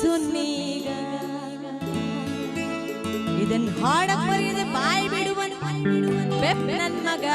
ಸುನ್ನಿಗ ಇದನ್ ಹಾಡಕ್ ಬರೀ ಬಾಯ್ ಬಿಡುವನ್. ಬೆಪ್ ನನ್ ಮಗ.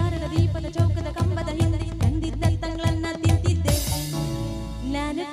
ದಾರದ ದೀಪದ ಚೌಕದ ಕಂಬದ ಹಿಂದೆ ತಂದಿದ್ದ ತಂಗ್ಳನ್ನ ತಿಂತಿದ್ದೆ ನಾನು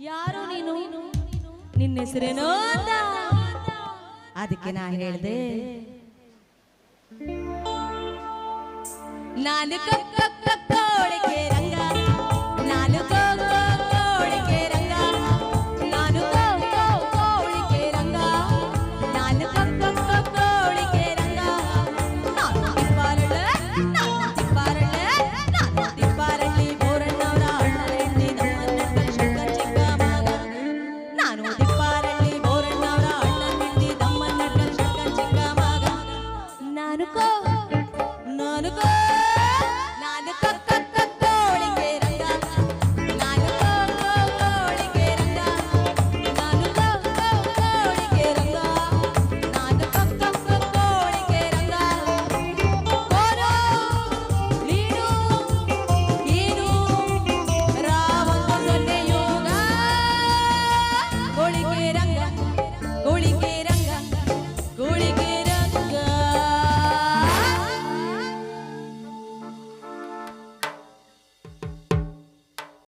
ಯಾರು ನೀನು? ನಿನ್ನ ಹೆಸರೇನೋ ಅದಕ್ಕೆ ನಾ ಹೇಳ್ದೆ. ನಾನು